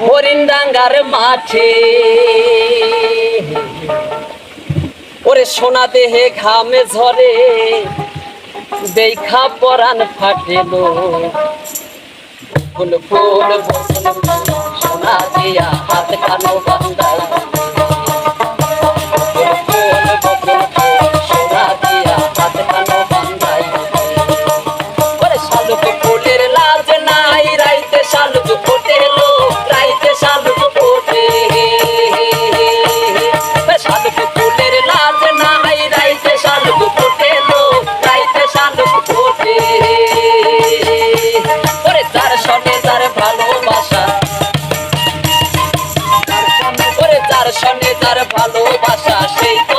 হরিণ ডাঙ্গার মাঠে। ওরে সোনা দেহে ঘামে ঝরে, দেখা পরাণ ফাটেল। ফুল ফুল সোনা দিয়া হাত কানো তার সঙ্গে তার ভালোবাসা সেই তো